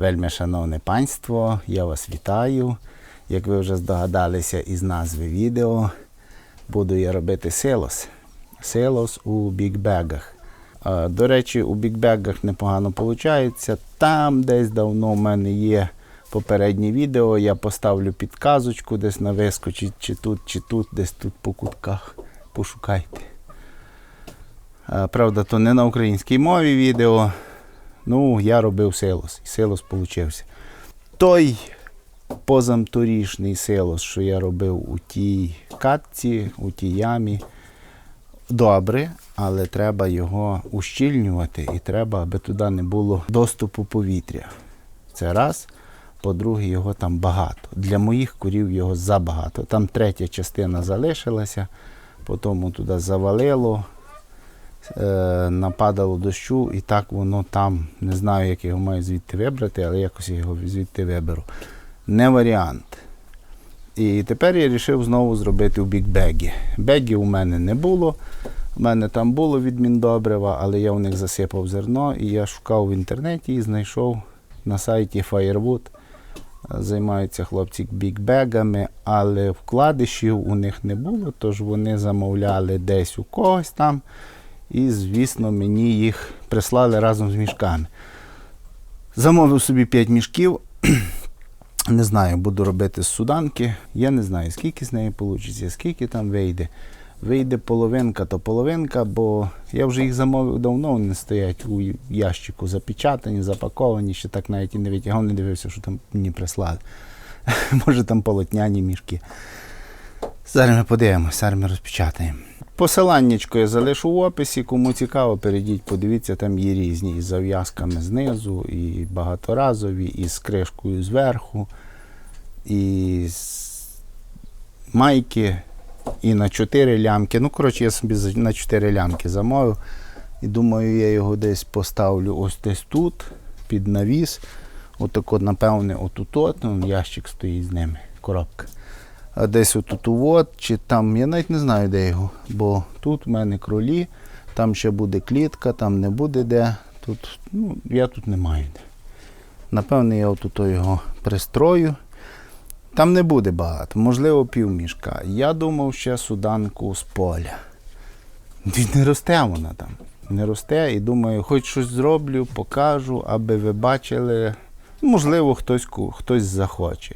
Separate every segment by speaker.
Speaker 1: Вельми шановне панство, я вас вітаю. Як ви вже здогадалися із назви відео, буду я робити силос. Силос у бікбегах. До речі, у бікбегах непогано виходить. Там десь давно в мене є попереднє відео. Я поставлю підказочку десь на вискочі, чи тут, чи тут, десь тут по кутках. Пошукайте. Правда, то не на українській мові відео. Ну, я робив силос, і силос получився. Той позамторішній силос, що я робив у тій катці, у тій ямі, добре, але треба його ущільнювати і треба, аби туди не було доступу повітря. Це раз. По-друге, його там багато. Для моїх курів його забагато. Там третя частина залишилася, потім туди завалило, нападало дощу, і так воно там. Не знаю, як його маю звідти вибрати, але якось його звідти виберу. Не варіант. І тепер я вирішив знову зробити у бікбегі. Бегів у мене не було. У мене там було від міндобрива, але я в них засипав зерно і я шукав в інтернеті і знайшов на сайті Firewood. Займаються хлопці бікбегами, але вкладишів у них не було, тож вони замовляли десь у когось там. І, звісно, мені їх прислали разом з мішками. Замовив собі 5 мішків. Не знаю, буду робити з суданки. Я не знаю, скільки з неї вийде, скільки там вийде. Вийде половинка, то половинка, бо я вже їх замовив давно, вони стоять у ящику запечатані, запаковані, ще так навіть і не витягав, не дивився, що там мені прислали. Може там полотняні мішки. Зараз ми подивимося, зараз ми розпечатаємо. Посиланнячко я залишу в описі. Кому цікаво, перейдіть, подивіться, там є різні із зав'язками знизу, і багаторазові, і з кришкою зверху, і з майки, і на 4 лямки. Ну, коротше, я собі на 4 лямки замовив. І думаю, я його десь поставлю ось десь тут, під навіс. Отак, от, напевне, отут, от, ну, ящик стоїть з ними, коробка. Десь отут от, чи там, я навіть не знаю, де його. Бо тут в мене кролі, там ще буде клітка, там не буде де. Тут, ну, я тут не маю де. Напевне, я отут його пристрою. Там не буде багато, можливо, півмішка. Я думав ще суданку з поля. Не росте вона там. Не росте і думаю, хоч щось зроблю, покажу, аби ви бачили. Можливо, хтось, хтось захоче.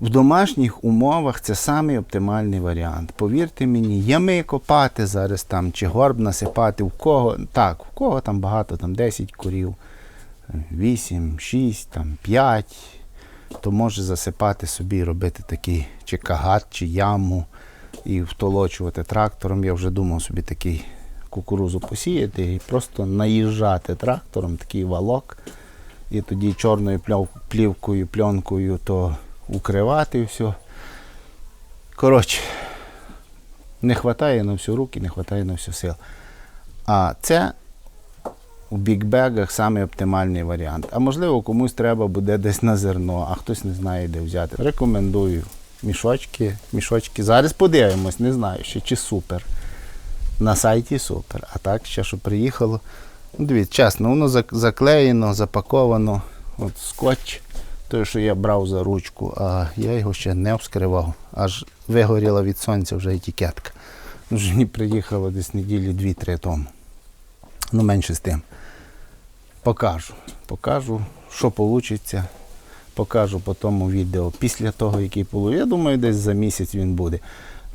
Speaker 1: В домашніх умовах це самий оптимальний варіант. Повірте мені, ями копати зараз там, чи горб насипати, в кого, так, в кого там багато, там 10 курів, 8, 6, там 5, то може засипати собі, робити такий чи кагат, чи яму і втолочувати трактором. Я вже думав собі такий кукурузу посіяти і просто наїжджати трактором, такий валок, і тоді чорною плівкою, пленкою то укривати все. Коротше, не вистачає на всю руки, не вистачає на всю сил. А це у бікбегах самий оптимальний варіант. А можливо, комусь треба буде десь на зерно, а хтось не знає, де взяти. Рекомендую мішочки. мішочки. Зараз подивимось, не знаю ще чи супер. На сайті супер. А так, ще що приїхало. Ну, дивіться, чесно, воно заклеєно, запаковано. От скотч, той, що я брав за ручку, а я його ще не вскривав. Аж вигоріла від сонця вже етикетка. Вже мені приїхало десь неділі 2-3 тому. Ну, менше з тим. Покажу. Покажу, що вийде. Покажу по тому відео після того, який було. Я думаю, десь за місяць він буде.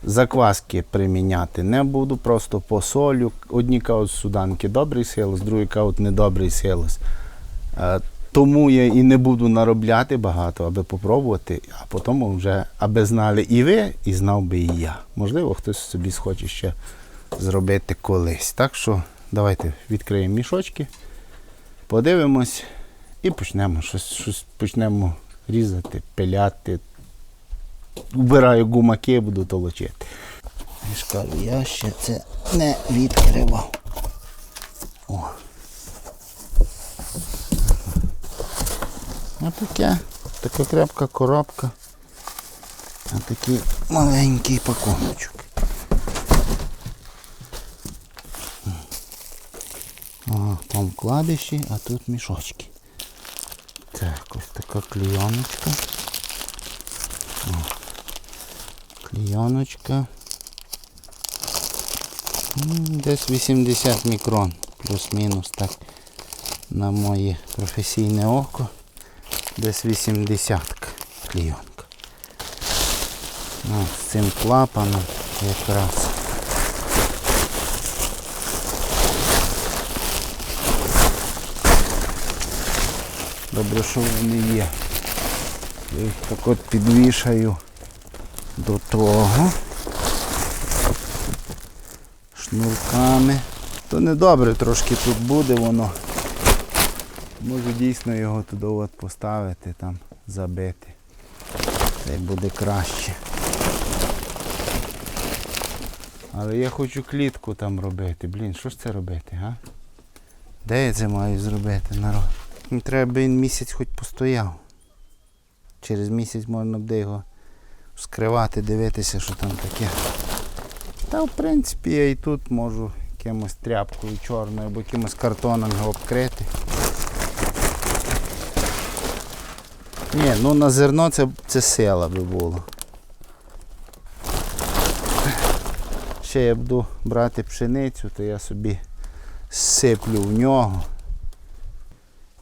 Speaker 1: Закваски приміняти не буду, просто посолю. Одні кажуть, суданки добрий силос, другі кажуть, недобрий силос. Тому я і не буду наробляти багато, аби попробувати, а потім вже, аби знали і ви, і знав би і я. Можливо, хтось собі схоче ще зробити колись. Так що давайте відкриємо мішочки, подивимось і почнемо щось, щось почнемо різати, пиляти. Убираю гумаки, буду толочити. Я ще це не відкривав. О. А така крепка коробка. А такий маленький пакуночок. О, там вкладиші, а тут мішочки. Так, ось така клійоночка. О, Клійоночка. Десь 80 мікрон, плюс-мінус так на моє професійне око. Десь 80 клійонка. Ну, з цим клапаном якраз. Добре, що вони є. Я їх так от підвішаю до того. Шнурками. То не добре трошки тут буде воно. Можу дійсно його туди от поставити, там забити. Й буде краще. Але я хочу клітку там робити. Блін, що ж це робити, га? Де я це маю зробити, народ? Ну, Треба би він місяць хоч постояв. Через місяць можна буде його скривати, дивитися, що там таке. Та в принципі я і тут можу якимось тряпкою чорною або якимось картоном його обкрити. Ні, ну на зерно це, це сила би було. Ще я буду брати пшеницю, то я собі сиплю в нього.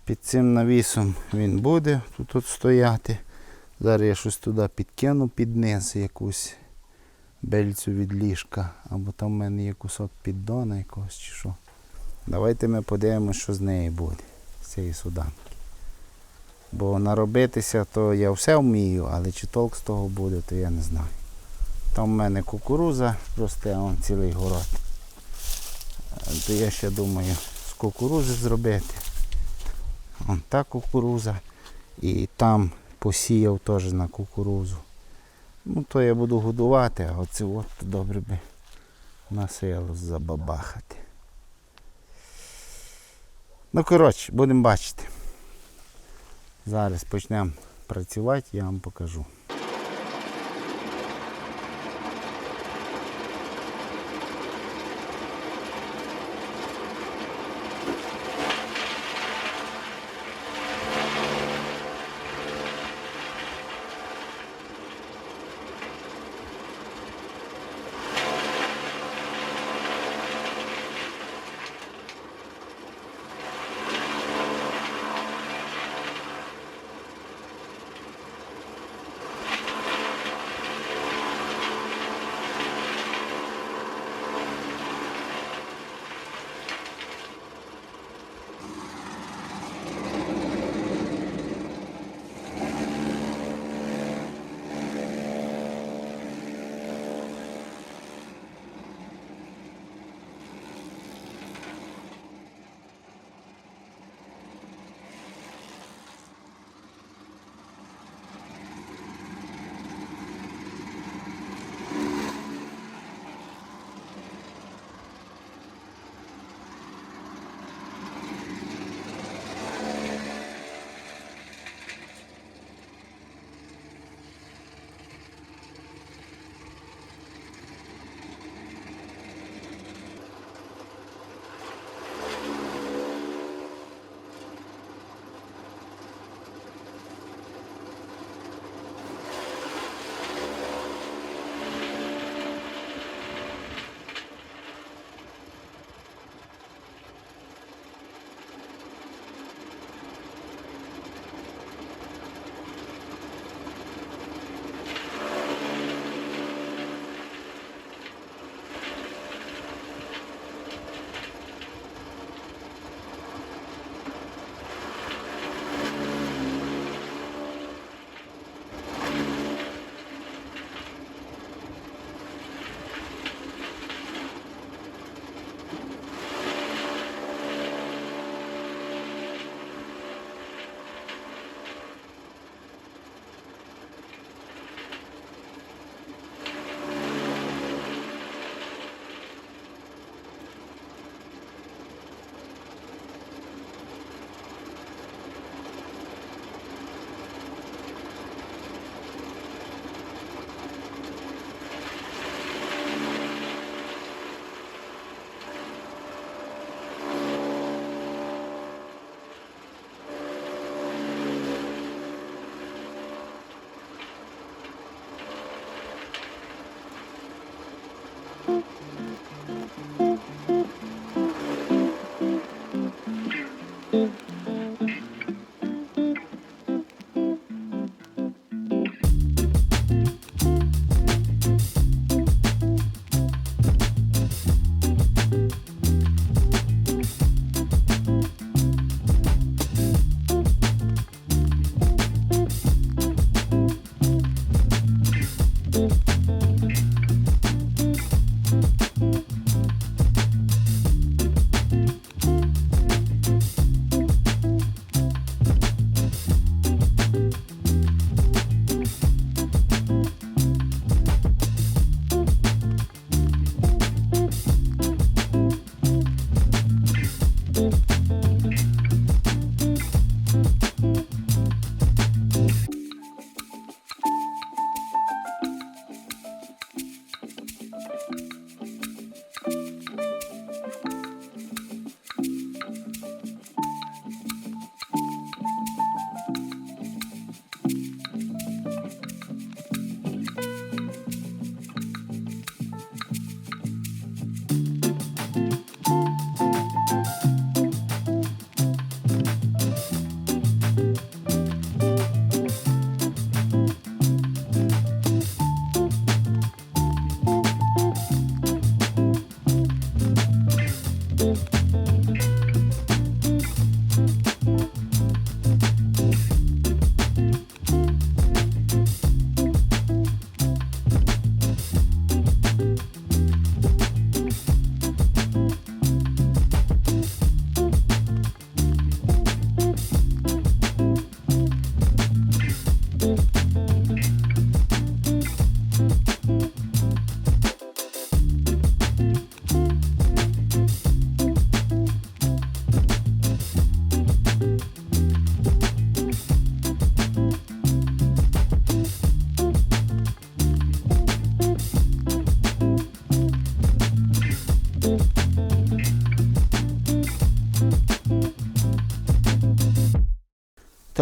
Speaker 1: Під цим навісом він буде тут от стояти. Зараз я щось туди підкину під низ якусь бельцю від ліжка. Або там в мене є кусок піддона якогось чи що. Давайте ми подивимося, що з неї буде, з цієї суданки. Бо наробитися, то я все вмію, але чи толк з того буде, то я не знаю. Там в мене кукуруза росте, вон цілий город. Е, То я ще думаю з кукурузи зробити. Вон та кукуруза. І там посіяв теж на кукурузу. Ну, то я буду годувати, а оце от добре би на село забабахати. Ну, коротше, будемо бачити. Зараз почнемо працювати, я вам покажу.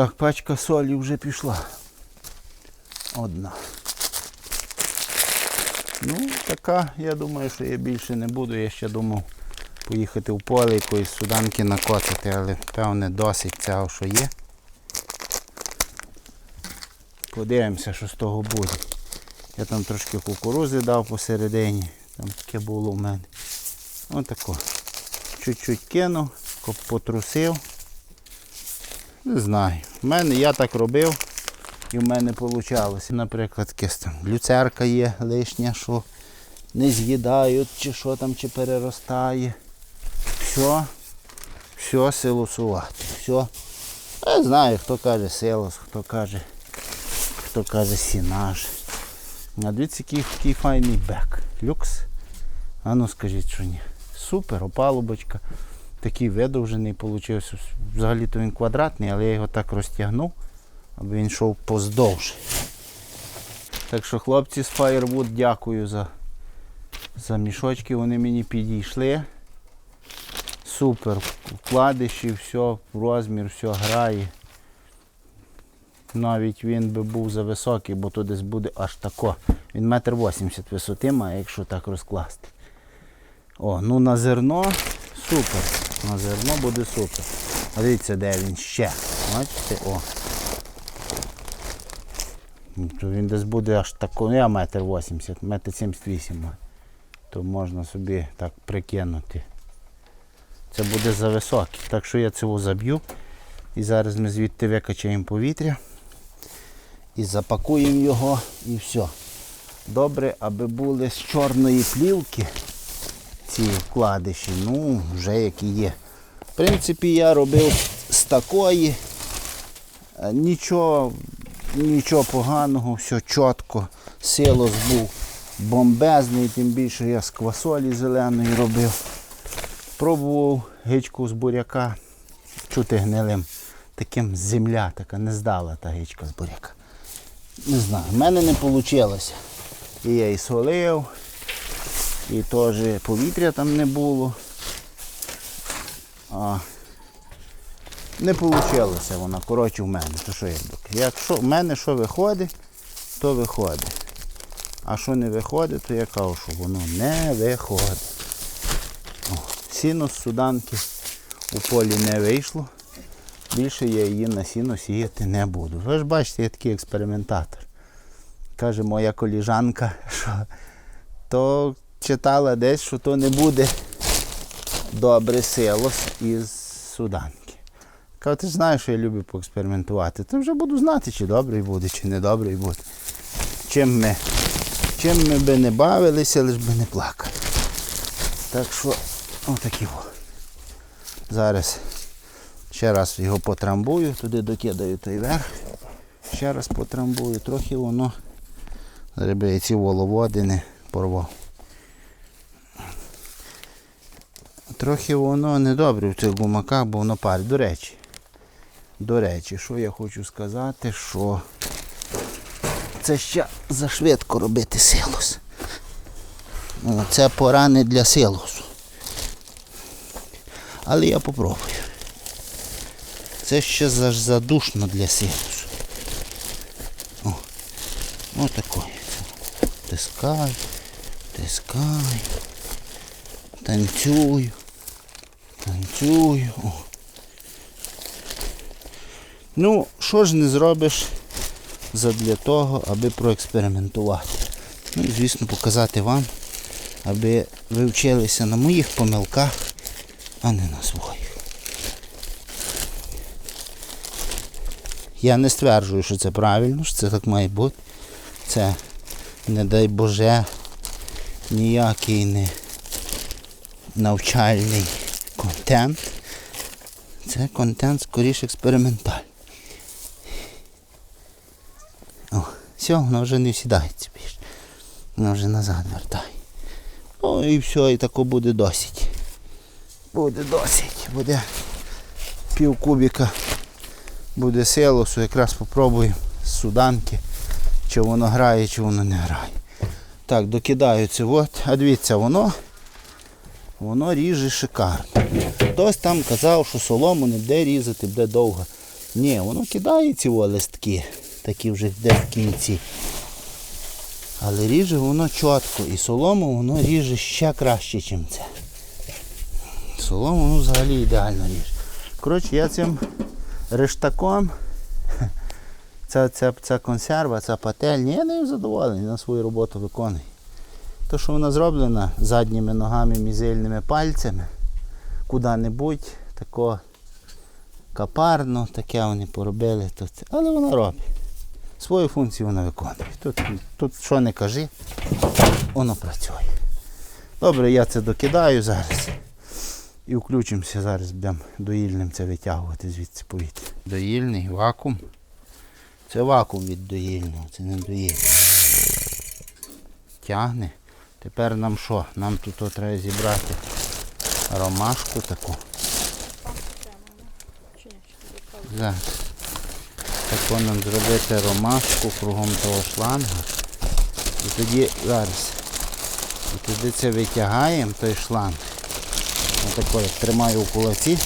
Speaker 1: Так, пачка солі вже пішла. Одна. Ну, така, я думаю, що я більше не буду. Я ще думав поїхати в поле якоїсь суданки накоцати, але певне досить цього, що є. Подивимося, що з того буде. Я там трошки кукурузи дав посередині. Там таке було в мене. Отако. Чуть-чуть кинув, потрусив. Не знаю. В мене я так робив і в мене вийшло. Наприклад, там люцерка є лишня, що не з'їдають, чи що там, чи переростає. Все, все силосувати. Все. Я знаю, хто каже силос, хто каже, хто каже сінаж. А дивіться, який, який файний бек. Люкс. А ну скажіть, що ні. Супер, опалубочка. Такий видовжений вийшов. Взагалі-то він квадратний, але я його так розтягнув, аби він йшов поздовж. Так що хлопці з Firewood дякую за, за мішочки. Вони мені підійшли. Супер. Вкладиші, все, розмір, все грає. Навіть він би був зависокий, бо тут десь буде аж тако. Він метр вісімдесят висоти має, якщо так розкласти. О, ну на зерно супер. На зерно буде супер. Дивіться, де він ще. Бачите? О. Ну, він десь буде аж тако, ну я метр вісімдесят, метр сімдесят вісім маю. То можна собі так прикинути. Це буде зависокий. Так що я цього заб'ю. І зараз ми звідти викачаємо повітря. І запакуємо його і все. Добре, аби були з чорної плівки ці вкладиші, ну, вже які є. В принципі, я робив з такої. Е, Нічого, нічого поганого, все чітко. Силос був бомбезний, тим більше я з квасолі зеленої робив. Пробував гичку з буряка, чути гнилим. Таким земля така не здала та гичка з буряка. Не знаю, в мене не вийшло. І я і солив, і теж повітря там не було. А не вийшло вона, коротше, в мене. То що я? Якщо в мене що виходить, то виходить. А що не виходить, то я кажу, що воно не виходить. О, сіно з суданки у полі не вийшло. Більше я її на сіно сіяти не буду. Ви ж бачите, я такий експериментатор. Каже моя коліжанка, що то читала десь, що то не буде добре силос із суданки. Каже, ти знаєш, що я люблю поекспериментувати. То вже буду знати, чи добрий буде, чи не добрий буде. Чим ми, чим ми би не бавилися, лиш би не плакали. Так що, отакі о. Зараз ще раз його потрамбую, туди докидаю той верх. Ще раз потрамбую, трохи воно зараз би я ці воловоди не порвав. Трохи воно недобре в цих гумаках, бо воно парить. До речі, до речі, що я хочу сказати, що це ще зашвидко робити силос. Ну, Це пора не для силосу. Але я попробую. Це ще задушно для силосу. О, отакої. Тискай, тискай. Танцюю. Танцюю. О. Ну, що ж не зробиш задля того, аби проекспериментувати. Ну і звісно показати вам, аби ви вчилися на моїх помилках, а не на своїх. Я не стверджую, що це правильно, що це так має бути. Це, не дай Боже, ніякий не навчальний контент. Це контент скоріше експериментальний. О, все, воно вже не сідається більше. Воно вже назад вертає. Ну і все, і тако буде досить. Буде досить. Буде пів кубіка. Буде силосу, якраз попробуємо з суданки, чи воно грає, чи воно не грає. Так, докидаю це от. А дивіться, воно воно ріже шикарно. Хтось там казав, що солому не буде різати, буде довго. Ні, воно кидає ці листки, такі вже де в кінці. Але ріже воно чітко. І солому воно ріже ще краще, ніж це. Солому воно взагалі ідеально ріже. Коротше, я цим рештаком, ця, ця, ця консерва, ця пательня, я нею задоволений, на свою роботу виконую. То, що вона зроблена задніми ногами, мізильними пальцями, куди-небудь, тако капарно, таке вони поробили. Це. Але вона робить. Свою функцію вона виконує. Тут, тут що не кажи, воно працює. Добре, я це докидаю зараз. І включимося зараз, будемо доїльним це витягувати звідси повітря. Доїльний вакуум. Це вакуум від доїльного, це не доїльний. Тягне. Тепер нам що? Нам тут треба зібрати ромашку таку. Зараз. Тако нам зробити ромашку кругом того шланга. І тоді зараз. І тоді це витягаємо, той шланг. Отако, як тримаю у кулаці,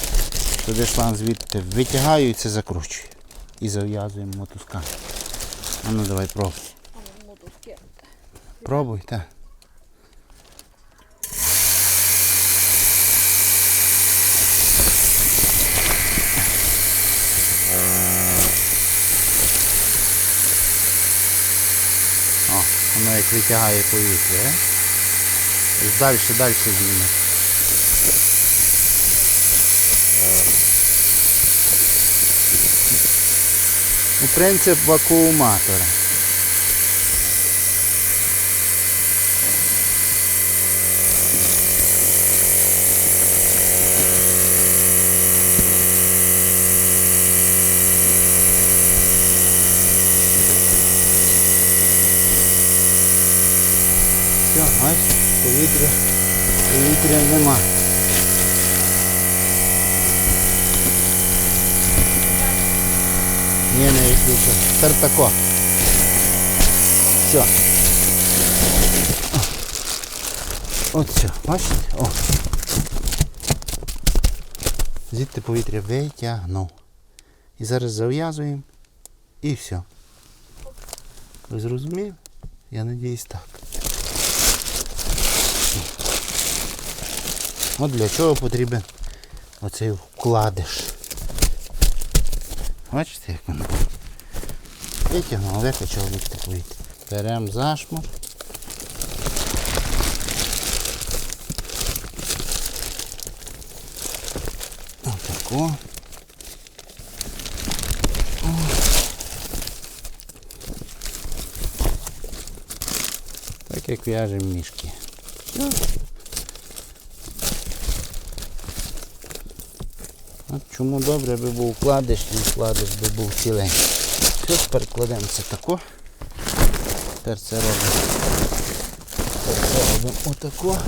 Speaker 1: туди шланг звідти витягаю і це закручую. І зав'язуємо мотузками. А ну давай пробуй. Пробуй, так. О, воно як витягає повітря, е? І далі, далі зніме. Ну, принцип вакууматора. Все, бачиш, повітря, повітря нема. Ні, не виключу. Тепер тако. Все. От все, бачите? О. Звідти повітря витягнув. І зараз зав'язуємо і все. Ви зрозуміли? Я надіюсь так. От для чого потрібен оцей вкладиш. Бачите, як воно? Витягнув, викачав від повітря. Беремо зашмур. Отако. Так як в'яжемо мішки. От чому добре, аби був вкладиш, і вкладиш би був тепер кладемо це тако. Тепер це робимо. Тепер це робимо отако.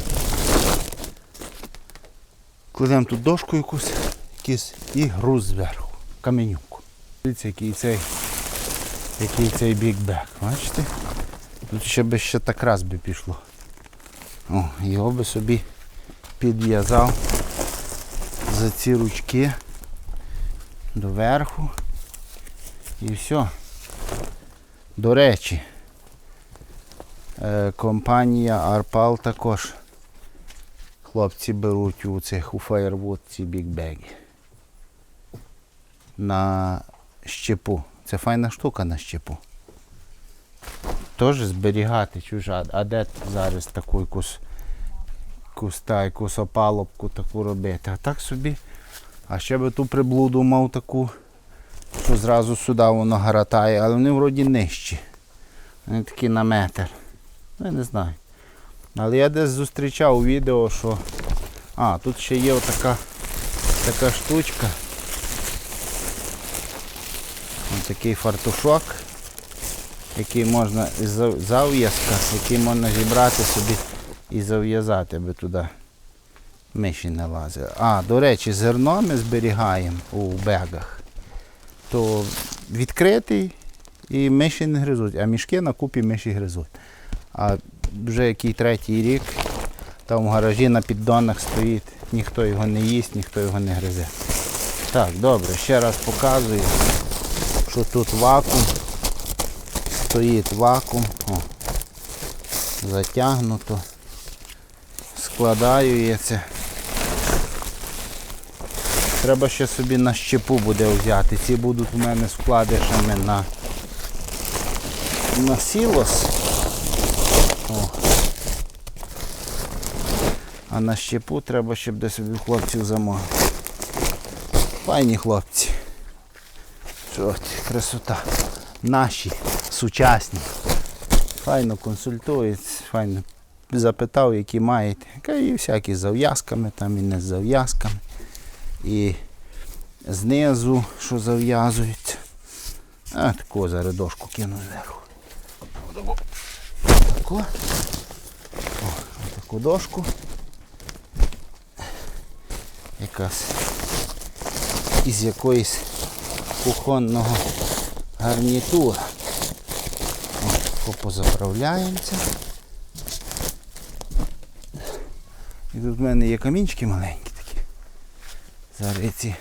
Speaker 1: Кладемо тут дошку якусь, якийсь і груз зверху, каменюку. Дивіться, який цей, який цей бікбек, бачите? Тут ще би ще так раз би пішло. О, його би собі підв'язав за ці ручки доверху і все. До речі, е, компанія Arpal також хлопці беруть у цих у Firewood ці бікбеги на щепу. Це файна штука на щепу. Теж зберігати чужа. А де зараз таку якусь куста, якусь опалубку таку робити. А так собі. А ще би ту приблуду мав таку, що зразу сюди воно гаратає, але вони вроді нижчі. Вони такі на метр. Ну, Я не знаю. Але я десь зустрічав відео, що... А, тут ще є отака така штучка. Ось такий фартушок, який можна із зав'язка, який можна зібрати собі і зав'язати, аби туди миші не лазили. А, до речі, зерно ми зберігаємо у бегах, то відкритий і миші не гризуть, а мішки на купі миші гризуть. А вже який третій рік там в гаражі на піддонах стоїть, ніхто його не їсть, ніхто його не гризе. Так, добре, ще раз показую, що тут вакуум. Стоїть вакуум. О, затягнуто. Складаю я це. Треба ще собі на щепу буде взяти. Ці будуть у мене з на, на сілос. О. А на щепу треба, щоб десь собі хлопців замовити. Файні хлопці. Ти, красота. Наші, сучасні. Файно консультують, файно запитав, які маєте. І всякі з зав'язками, там і не з зав'язками. І знизу, що зав'язується. А таку зараз дошку кину зверху. Отаку. Таку. О, дошку. Якась із якоїсь кухонного гарнітура. Позаправляємося. І тут в мене є камінчики маленькі такі. Зараз ці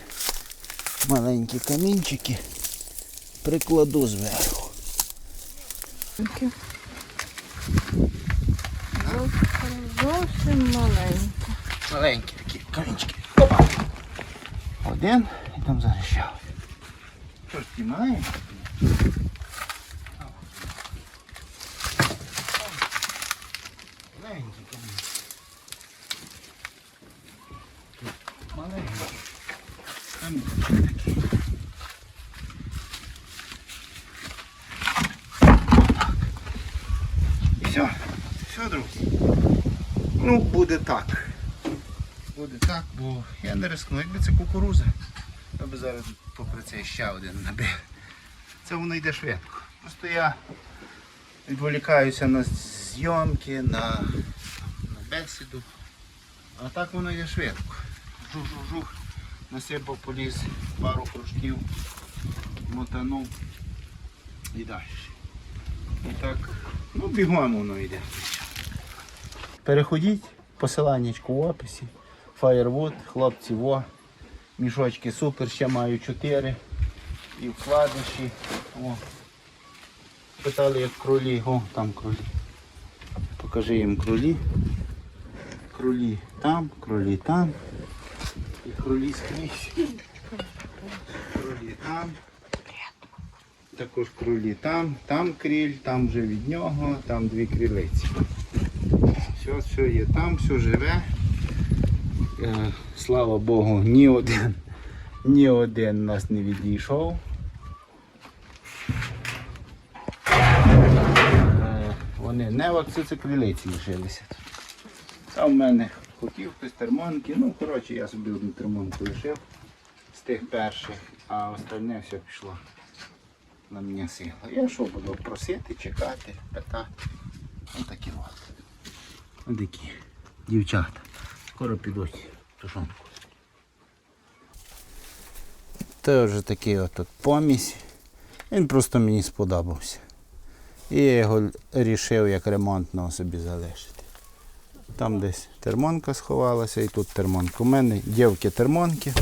Speaker 1: маленькі камінчики прикладу зверху.
Speaker 2: Зовсім маленька.
Speaker 1: Маленькі такі камінчики. Опа! Один і там зараз ще ж ті маленькі? Маленькі камінчики. Маленькі. Камінчики такі. Так. І все. Все, друзі. Ну, буде так. Буде так, бо я не рискну. Якби це кукуруза, я би зараз попри це ще один набив. Це воно йде швидко. Просто я відволікаюся на зйомки, на, на бесіду. А так воно йде швидко. Жух-жух-жух. Насипав поліз пару кружків, мотанув і далі. І так, ну бігом воно йде. Переходіть, посиланнячку в описі. Firewood, хлопці, во. Мішочки супер, ще маю 4. І вкладиші. О. Питали, як кролі. О, там кролі. Покажи їм кролі. Кролі там, кролі там. І кролі скрізь. Кролі там. Також кролі там, там кріль, там вже від нього, там дві крілиці. Все, все є там, все живе. Е, Слава Богу, ні один, ні один нас не відійшов. Е, Вони не вакцициквілиці лишилися тут. Це в мене хотів хтось термонки. Ну, коротше, я собі одну термонку лишив з тих перших, а остальне все пішло на мене сила. Я що буду просити, чекати, питати. Ось такі от. Ось такі дівчата. Скоро підуть тушонку. Це вже такий от помісь. Він просто мені сподобався. І я його вирішив як ремонтного собі залишити. Там десь термонка сховалася і тут термонка. У мене дівки термонки,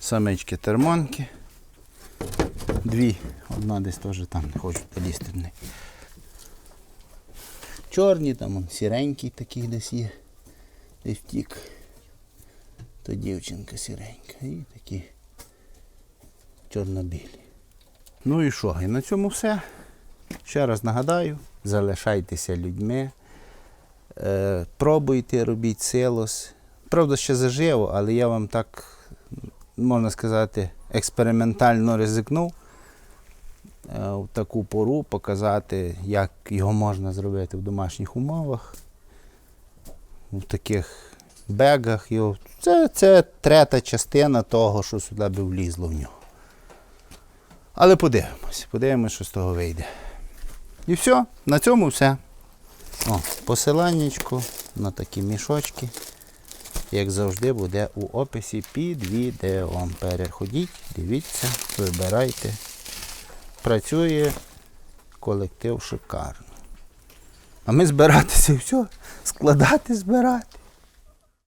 Speaker 1: самички термонки. Дві. Одна десь теж там не хочу полізти в неї. Чорні, там он, сіренький такий десь є. Десь втік. То дівчинка сіренька. І такі чорнобілі. Ну і що? І на цьому все. Ще раз нагадаю, залишайтеся людьми. Е, пробуйте, робіть силос. Правда, ще заживо, але я вам так, можна сказати, експериментально ризикнув е, в таку пору показати, як його можна зробити в домашніх умовах, в таких бегах. Це, це третя частина того, що сюди би влізло в нього. Але подивимось, подивимось, що з того вийде. І все, на цьому все. О, посиланнячко на такі мішочки, як завжди, буде у описі під відео. Переходіть, дивіться, вибирайте. Працює колектив шикарно. А ми збиратися і все, складати, збирати.